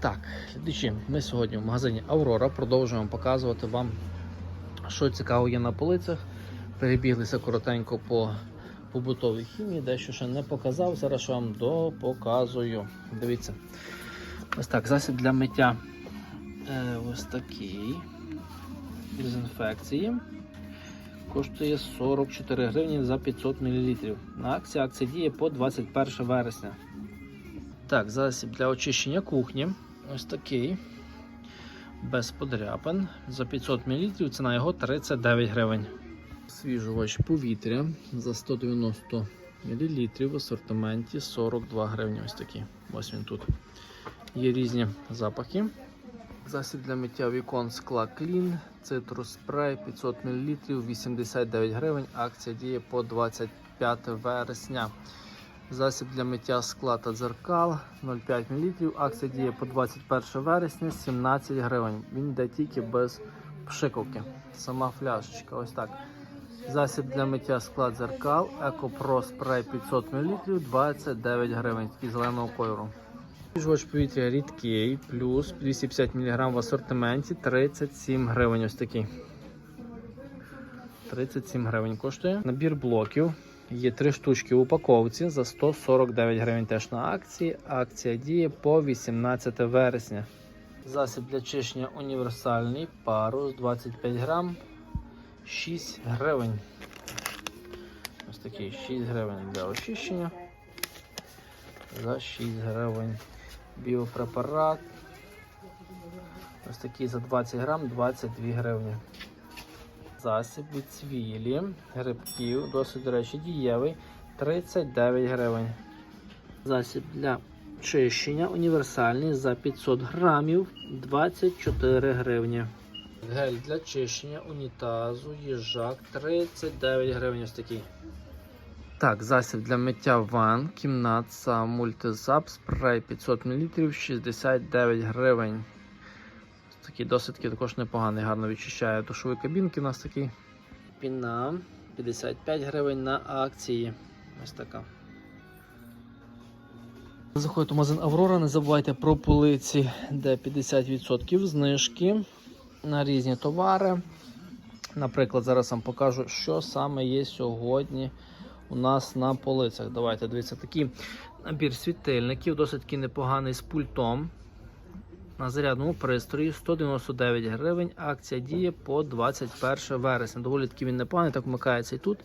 Так, глядачі, ми сьогодні в магазині Аврора продовжуємо показувати вам, що цікаво є на полицях. Перебіглися коротенько по побутовій хімії, дещо ще не показав. Зараз вам допоказую. Дивіться. Ось так, засіб для миття е, ось такий дезінфекції. Коштує 44 гривні за 500 мл. На акції акція діє по 21 вересня. Так, засіб для очищення кухні. Ось такий. Без подряпин. За 500 мл ціна його 39 гривень. Свіжувач повітря за 190 мл в асортименті 42 гривні. Ось такий. Ось він тут. Є різні запахи. Засіб для миття вікон скла Clean, цитрус спрей 500 мл 89 гривень. Акція діє по 25 вересня. Засіб для миття скла та дзеркал 0,5 мл. Акція діє по 21 вересня 17 гривень. Він йде тільки без пшиковки. Сама фляжечка. Ось так. Засіб для миття скла дзеркал Екопро спрей 500 мл 29 гривень. Такий зеленого кольору. Жувач повітря рідкий, плюс 250 мг в асортименті 37 гривень. Ось такий. 37 гривень коштує. Набір блоків. Є три штучки в упаковці за 149 гривень теж на акції. Акція діє по 18 вересня. Засіб для чищення універсальний парус 25 грам 6 гривень. Ось такий 6 гривень для очищення. За 6 гривень. Біопрепарат. Ось такий за 20 грам 22 гривні. Засіб від цвілі, грибків, досить, до речі, дієвий 39 гривень. Засіб для чищення універсальний за 500 грамів 24 гривні. Гель для чищення унітазу, їжак 39 гривень. Ось такий. Так, засіб для миття ванн, кімната, мультизап, спрей 500 мл 69 гривень. Такий досить також непоганий, гарно відчищає душові кабінки. У нас такий. Піна 55 гривень на акції. Ось така. Заходите в магазин Аврора, не забувайте про полиці, де 50% знижки на різні товари. Наприклад, зараз вам покажу, що саме є сьогодні у нас на полицях. Давайте дивіться, такий набір світильників, досить таки непоганий з пультом. На зарядному пристрої 199 гривень. Акція діє по 21 вересня. Доволі таки він непоганий, так вмикається і тут,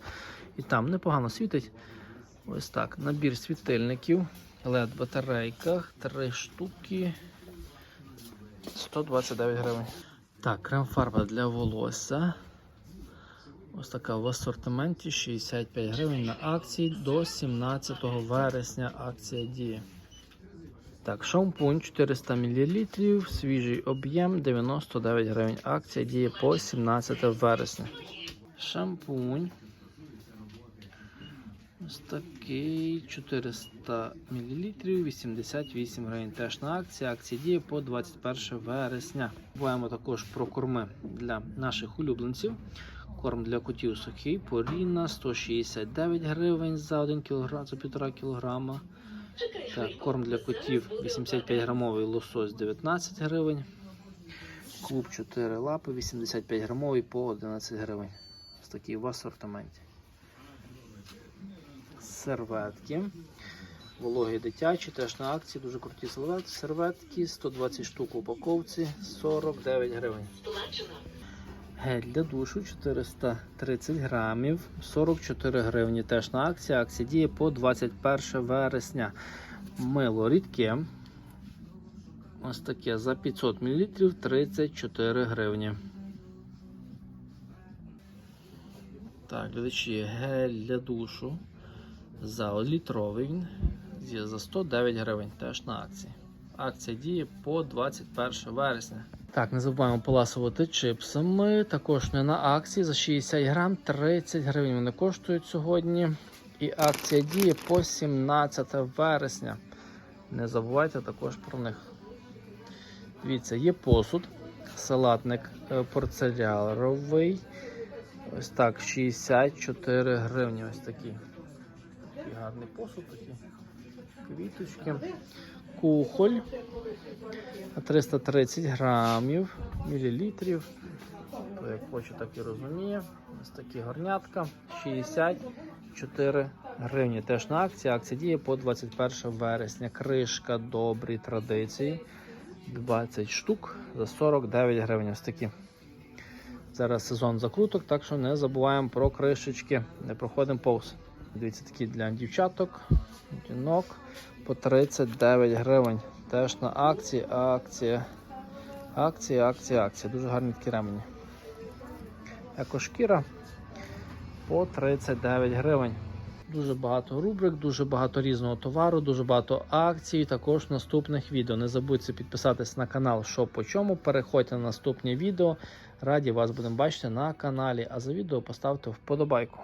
і там непогано світить. Ось так. Набір світильників. LED батарейках 3 штуки 129 гривень. Так, крем-фарба для волосся. Ось така в асортименті 65 гривень на акції до 17 вересня акція діє. Так, шампунь 400 мл, свіжий об'єм 99 гривень. Акція діє по 17 вересня. Шампунь. Ось такий 400 мл, 88 гривень. Теж на акції. Акція діє по 21 вересня. Буваємо також про корми для наших улюбленців. Корм для котів сухий, поріна 169 гривень за 1 кг, за 1,5 кг. Так, корм для котів 85 грамовий лосось 19 гривень. Клуб 4 лапи 85 грамовий по 11 гривень. Ось такий в асортименті. Серветки. Вологі дитячі, теж на акції, дуже круті серветки. Серветки 120 штук у упаковці 49 гривень. Гель для душу 430 грамів, 44 гривні. Теж на акції. Акція діє по 21 вересня. Мило рідке. Ось таке за 500 мл 34 гривні. Так, глядачі, гель для душу за літровий він є за 109 гривень. Теж на акції. Акція діє по 21 вересня. Так, не забуваємо поласувати чипсами. Також не на акції за 60 грам 30 гривень. Вони коштують сьогодні. І акція діє по 17 вересня. Не забувайте також про них. Дивіться, є посуд, салатник е, порцеляновий. Ось так, 64 гривні. Ось такий. Такий гарний посуд, такі квіточки. Кухоль 330 грамів, мілілітрів. То як хоче, так і розуміє. Ось такі горнятка. 64 гривні. Теж на акції. Акція діє по 21 вересня. Кришка добрі традиції. 20 штук за 49 гривень. Ось такі. Зараз сезон закруток, так що не забуваємо про кришечки, не проходимо повз. Дивіться, такі для дівчаток, жінок по 39 гривень. Теж на акції, акція, акція, акція, акція. Дуже гарні такі ремені. Екошкіра по 39 гривень. Дуже багато рубрик, дуже багато різного товару, дуже багато акцій. Також наступних відео. Не забудьте підписатись на канал, що по чому. Переходьте на наступні відео. Раді вас будемо бачити на каналі. А за відео поставте вподобайку.